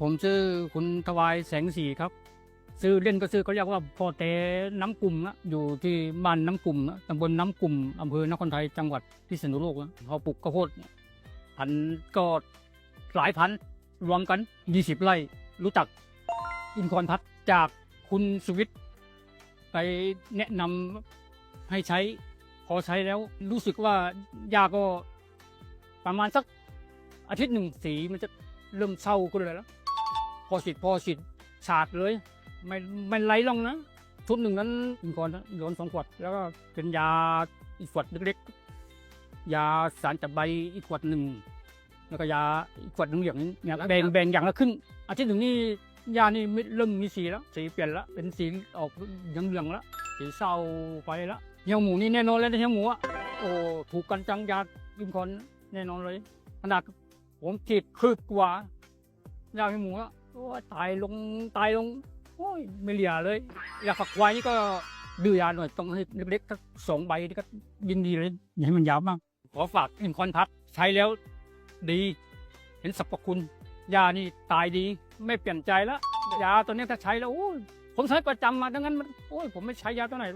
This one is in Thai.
ผมชื่อคุณทวายแสงสีครับ ซื้อเล่นก็ซื้อเขาเรียกว่าพ่อแต่น้ำกลุ่มนะอยู่ที่บ้านน้ำกลุ่มนะตำบลน้ำกลุ่มอำเภอนครไทยจังหวัดพิษณุโลกนะเขาปลูกข้าวโพดพันธุ์ก็หลายพันธุ์รวมกัน 20 ไร่รู้จักอินทรพัฒน์จากคุณสุวิทย์ไปแนะนำให้ใช้ พอใช้แล้วรู้สึกว่ายาก็ประมาณสักอาทิตย์หนึ่งสีมันจะเริ่มเศร้าขึ้นเลยแล้ว พอฉีดพอฉีดฉาดเลย ไม่ไม่ไหลลงนะชุดหนึ่งนั้นอินก่อนนะโดนสองขวด แล้วก็เป็นยาอีกขวดเล็กๆ ยาสารจับใบอีกขวดหนึ่ง แล้วก็ยาอีกขวดหนึ่งอย่างนี้เนี่ยแบ่งแบ่งอย่างละครึ่งอาทิตย์หนึ่งนี่ยานี่ไม่เริ่มมีสีแล้ว สีเปลี่ยนแล้ว เป็นสีออกเหลืองๆแล้ว สีเศร้าไปแล้วเหี่ยวหมูนี่แน่นอนเลยนะเหี่ยวหมูอะโอ้ถูกกันจังยากินคนแน่นอนเลยขนาดผมฉีดคืบกว่ายาเหี่ยวหมูอะ โอ้ตายลงตายลง โอ้ยไม่เหลือเลยยาฝักควายนี่ก็ดื้อยาหน่อยต้องให้เล็กๆสักสองใบนี่ก็ยินดีเลยอย่าให้มันยาวมากขอฝากอินคอนพัทใช้แล้วดี เห็นสรรพคุณ ยานี่ตายดี ไม่เปลี่ยนใจแล้วยาตัวนี้ถ้าใช้แล้วโอ้ผมใช้ประจำมาดังนั้นมันโอ้ยผมไม่ใช้ยาตัวไหน